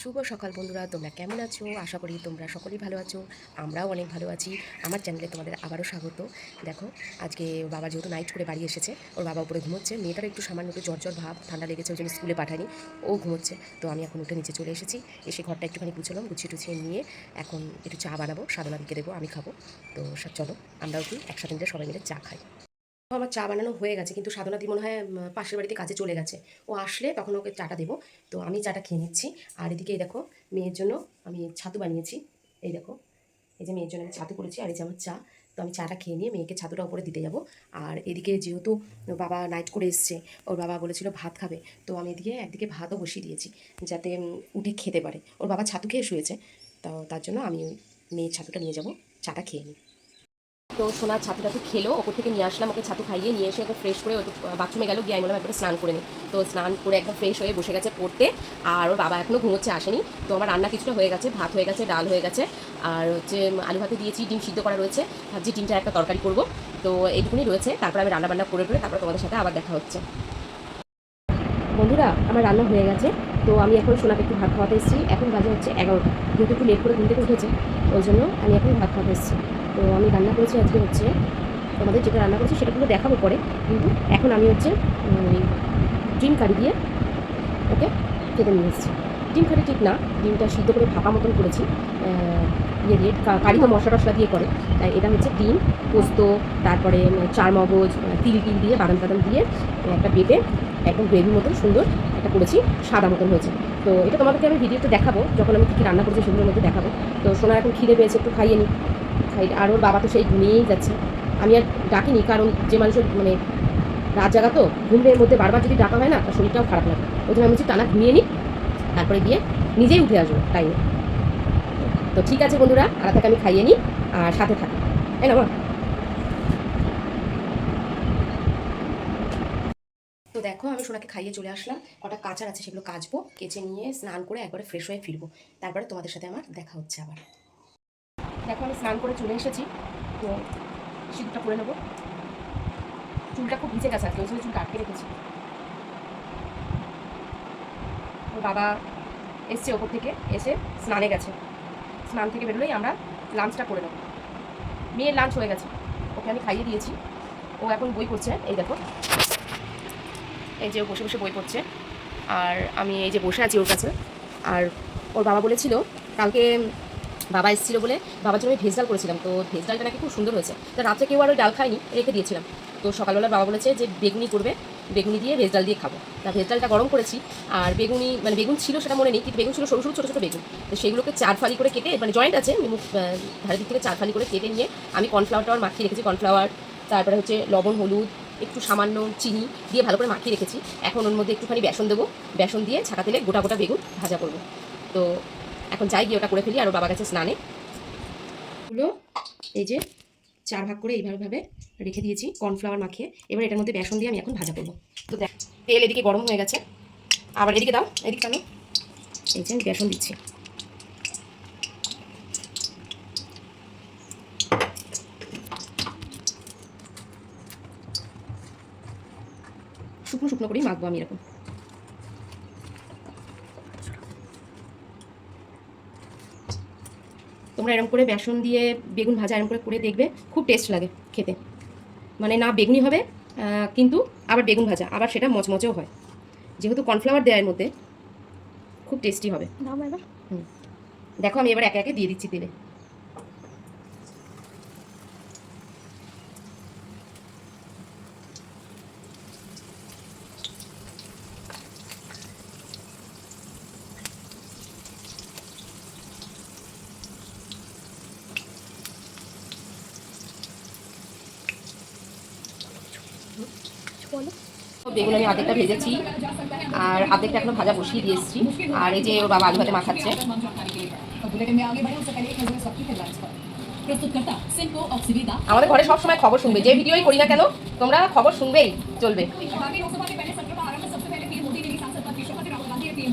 শুভ সকাল বন্ধুরা, তোমরা কেমন আছো? আশা করি তোমরা সকলেই ভালো আছো, আমরাও অনেক ভালো আছি। আমার চ্যানেলে তোমাদের আবারও স্বাগত। দেখো, আজকে বাবা যেহেতু নাইট করে বাড়ি এসেছে, ওর বাবা উপরে ঘুমোচ্ছে মেয়েটার একটু সামান্য একটু জ্বর ভাব, ঠান্ডা লেগেছে, ওই জন্য স্কুলে পাঠায়নি, ও ঘুমোচ্ছে। তো আমি এখন উঠে নিচে চলে এসেছি, এসে ঘরটা একটুখানি গুছলাম, গুছিয়ে টুছিয়ে নিয়ে এখন একটু চা বানাবো, সাধনা দিকে দেবো, আমি খাব। তো সব চলো, আমরাও কি একসাথে মিলে সবাই মিলে চা খাই। আমার চা বানানো হয়ে গেছে, কিন্তু সাধনাদি মনে হয় পাশের বাড়িতে কাজে চলে গেছে। ও আসলে তখন ওকে চাটা দেবো। তো আমি চাটা খেয়ে নিচ্ছি। আর এদিকে এই দেখো, মেয়ের জন্য আমি ছাতু বানিয়েছি। এই দেখো, এই যে মেয়ের জন্য আমি ছাতু করেছি, আর এই যে আমার চা। তো আমি চাটা খেয়ে নিয়ে মেয়েকে ছাতুটা উপরে দিতে যাব। আর এদিকে যেহেতু বাবা নাইট করে এসছে, ওর বাবা বলেছিল ভাত খাবে। তো আমি এদিকে একদিকে ভাতও বসিয়ে দিয়েছি, যাতে উঠে খেতে পারে। ওর বাবা ছাতু খেয়ে শুয়েছে। তো তার জন্য আমি মেয়ের ছাতুটা নিয়ে যাব, চাটা খেয়ে নিই। তো সোনার ছাতু টাতু খেলো, ওপর থেকে নিয়ে আসলাম, ওকে ছাতু খাইয়ে নিয়ে এসে একদম ফ্রেশ করে ওকে বাথরুমে গেল, গিয়ে আমি একবার স্নান করে নিই তো স্নান করে একদম ফ্রেশ হয়ে বসে গেছে পড়তে, আর ওর বাবা এখনও ঘুমোচ্ছে, আসেনি। তো আমার রান্না কিছুটা হয়ে গেছে, ভাত হয়ে গেছে, ডাল হয়ে গেছে, আর হচ্ছে আলু ভাতে দিয়েছি, ডিম সিদ্ধ করা রয়েছে, ভাবছি ডিমটা একটা তরকারি করব। তো এইটুকুনি রয়েছে, তারপর আমি রান্না বান্না করে করে তারপর তোমাদের সাথে আবার দেখা হচ্ছে। বন্ধুরা, আমার রান্না হয়ে গেছে, তো আমি এখন সোনাকে একটু ভাত খাওয়াতে এসেছি, এখন বাজে হচ্ছে এগারোটা, যেহেতু একটু লেট করে ঘুম থেকে উঠেছে, ওই জন্য আমি এখন ভাত খাওয়াতে এসেছি। তো আমি রান্না করেছি আজকে হচ্ছে, তোমাদের যেটা রান্না করেছি সেটা দেখাবো পরে, কিন্তু এখন আমি হচ্ছে ওই, ডিম কারি দিয়ে, ওকে খেতে নিয়ে এসেছি। ডিম কারি ঠিক না, ডিমটা সিদ্ধ করে ভাপা মতন করেছি ইয়ে দিয়ে, কা- কারি তো মশলা টশলা দিয়ে করে। তাই এটা হচ্ছে ডিম, পোস্ত, তারপরে চার মগজ তিল তিল দিয়ে, বাদাম টাদাম দিয়ে একটা বেটে একদম গ্রেভি মতন সুন্দর একটা করেছি, সাদা মতন হয়েছে। তো এটা তোমাদেরকে আমি ভিডিওতে দেখাবো, যখন আমি কী রান্না করেছি সেগুলোর মধ্যে দেখাবো। তো সোনার এখন খিদে পেয়েছে, একটু খাইয়ে নিই খাই, আর ওর বাবা তো সেই ঘুমিয়েই যাচ্ছে। আমি আর ডাকিনি, কারণ যে মানুষের মানে রাত জাগা তো ঘুমের মধ্যে বারবার যদি ডাকা হয় না, তার শরীরটাও খারাপ লাগে। ওই জন্য আমি টানা ঘুমিয়ে নিই তারপরে গিয়ে নিজেই উঠে আসব টাইমে তো ঠিক আছে বন্ধুরা আর থেকে আমি খাইয়ে নিই আর সাথে থাকি। তাই না? তো দেখো, আমি সোনাকে খাইয়ে চলে আসলাম। কটা কাঁচার আছে সেগুলো কাচবো, কেচে নিয়ে স্নান করে একবারে ফ্রেশ হয়ে ফিরবো। তারপরে তোমাদের সাথে আমার দেখা হচ্ছে আবার। দেখো, আমি স্নান করে চলে এসেছি। তো সিঁদুরটা করে নেব। চুলটা খুব ভিজে গেছে আজকে, ওই জন্য চুলটা আটকে রেখেছি। বাবা এসছে ওপর থেকে, এসে স্নানে গেছে। স্নান থেকে বেরোলেই আমরা লাঞ্চটা করে নেব। মেয়ের লাঞ্চ হয়ে গেছে। ওকে আমি খাইয়ে দিয়েছি। ও এখন বই পড়ছে। এই দেখো। এই যে ও বসে বসে বই পড়ছে। আর আমি এই যে বসে আছি ওর কাছে। আর ওর বাবা বলেছিল, কালকে বাবা এসেছিল বলে বাবার জন্য আমি ভেজ ডাল করেছিলাম। তো ভেজ ডালটা নাকি খুব সুন্দর হয়েছে। তো রাত্রে কেউ আর ডাল খায়নি, রেখে দিয়েছিলাম। তো সকালবেলা বাবা বলেছে যে বেগুনি করবে, বেগুনি দিয়ে ভেজ ডাল দিয়ে খাব। তা ভেজ ডালটা গরম করেছি, আর বেগুনি মানে বেগুন ছিল সেটা মনে নেই, কিন্তু বেগুন ছিল সরু সরু ছোটো ছোটো বেগুন। তো সেগুলোকে চার ফালি করে কেটে মানে জয়েন্ট আছে মুখ ধারের দিক থেকে চার ফালি করে কেটে নিয়ে আমি কর্নফ্লাওয়ার টাওয়ার মাখিয়ে রেখেছি, কর্নফ্লাওয়ার, তারপরে হচ্ছে লবণ, হলুদ, একটু সামান্য চিনি দিয়ে ভালো করে মাখিয়ে রেখেছি। এখন ওর মধ্যে একটুখানি বেসন দেবো। বেসন দিয়ে ছাকা তেলে গোটা গোটা বেগুন ভাজা করব। তো এখন যাই গিয়ে ওটা করে ফেলি আর ওর বাবা কাছে স্নানে। হলো এই যে চার ভাগ করে এইভাবে ভাবে রেখে দিয়েছি কর্নফ্লাওয়ার মাখিয়ে। এবার এটার মধ্যে বেসন দিয়ে আমি এখন ভাজা করব। তো দেখ, তেল এদিকে গরম হয়ে গেছে। আবার এদিকে দাও, এদিকে টানো। এই যে আমি বেসন দিচ্ছি। শুকনো শুকনো করেই মাখবো আমি এরকম। তোমরা এরম করে বেসন দিয়ে বেগুন ভাজা এরম করে করে দেখবে খুব টেস্ট লাগে খেতে। মানে না বেগুনি হবে কিন্তু আবার বেগুন ভাজা আবার সেটা মচমচেও হয়। যেহেতু কর্নফ্লাওয়ার দেওয়ার মধ্যে খুব টেস্টি হবে। হুম। দেখো আমি এবার একে একে দিয়ে দিচ্ছি তেলে। বলো। বেগুন আমি অর্ধেকটা ভেজেছি, আর অর্ধেকটা এখনও ভাজা বসিয়ে দিয়েছি আর এই যে ওর বাবা আলু ভাতে মাখাচ্ছে আমাদের ঘরে সবসময় খবর শুনবে। যে ভিডিওই করি না কেন, তোমরা খবর শুনবেই, চলবে।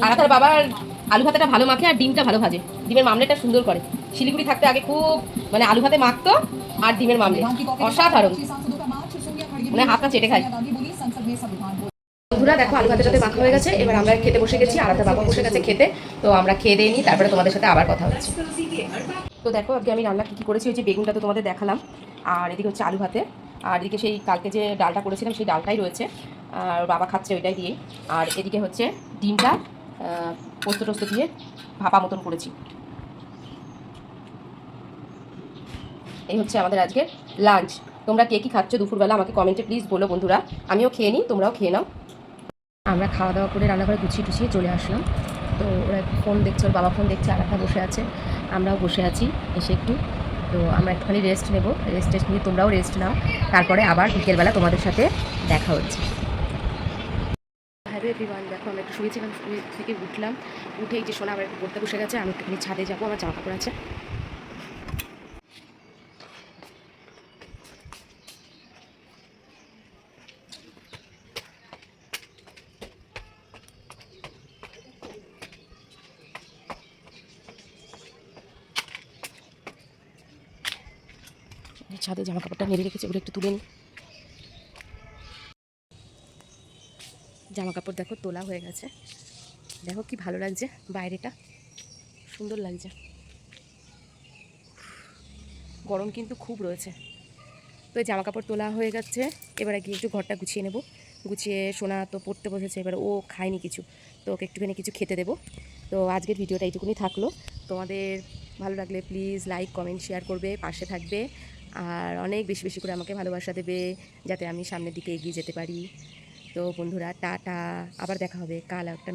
আর তার বাবার আলু ভাতাটা ভালো মাখে আর ডিমটা ভালো ভাজে। ডিমের মামলেটা সুন্দর করে। শিলিগুড়ি থাকতে আগে খুব মানে আলু ভাতে মাখতো, আর ডিমের মামলে। অসাধারণ। মানে হাতটা চেটে খায়। বন্ধুরা, দেখো, আলু ভাতের সাথে মাখা হয়ে গেছে। এবার আমরা খেতে বসে গেছি আর বাবা বসে গেছে খেতে। তো আমরা খেয়ে দিয়ে নিই, তারপরে তোমাদের সাথে আবার কথা হচ্ছে। তো দেখো, আজকে আমি রান্না কী কী করেছি, ওই যে বেগুনটা তো তোমাদের দেখালাম, আর এদিকে হচ্ছে আলু ভাতে। আর এদিকে সেই কালকে যে ডালটা করেছিলাম, সেই ডালটাই রয়েছে। আর বাবা খাচ্ছে ওইটাই দিয়ে আর এদিকে হচ্ছে ডিমটা পোস্ত টোস্ত দিয়ে ভাপা মতন করেছি। এই হচ্ছে আমাদের আজকে লাঞ্চ। তোমরা কে কী খাচ্ছ দুপুরবেলা, আমাকে কমেন্টে প্লিজ বলো বন্ধুরা। আমিও খেয়ে নিই, তোমরাও খেয়ে নাও। আমরা খাওয়া দাওয়া করে, রান্নাঘরে গুছিয়ে টুছিয়ে চলে আসলাম। তো ওরা ফোন দেখছে, ওর বাবা ফোন দেখছে আর বসে আছে। আমরাও বসে আছি, এসে একটু। তো আমরা একটুখানি রেস্ট নেব। রেস্ট টেস্ট নিয়ে তোমরাও রেস্ট নাও। তারপরে আবার বিকেলবেলা তোমাদের সাথে দেখা হচ্ছে। হ্যালো এভরিওয়ান দেখো আমরা একটু শুয়েছিলাম, শুয়ে থেকে উঠলাম। উঠেই যে সোনা আবার একটু বসে গেছে, আমি একটুখানি ছাদে যাব, আমার জামা কাপড় আছে। ছাদে জামা কাপড়টা মেরে রেখেছি ওগুলো একটু তুলে নিই জামা কাপড় দেখো, তোলা হয়ে গেছে। দেখো কি ভালো লাগছে বাইরেটা। সুন্দর লাগছে। গরম কিন্তু খুব রয়েছে। তো জামা কাপড় তোলা হয়ে গেছে। এবারে গিয়ে একটু ঘরটা গুছিয়ে নেব। গুছিয়ে সোনা তো পড়তে বসেছে, এবার ও খায়নি কিছু। তো ওকে একটুখানি কিছু খেতে দেবো। তো আজকের ভিডিওটা এইটুকুনি থাকল। তোমাদের ভালো লাগলে প্লিজ লাইক, কমেন্ট, শেয়ার করবে, পাশে থাকবে। আর অনেক বেশি বেশি করে আমাকে ভালোবাসা দেবে যাতে আমি সামনের দিকে এগিয়ে যেতে পারি। তো বন্ধুরা, টাটা, আবার দেখা হবে, কাল একটা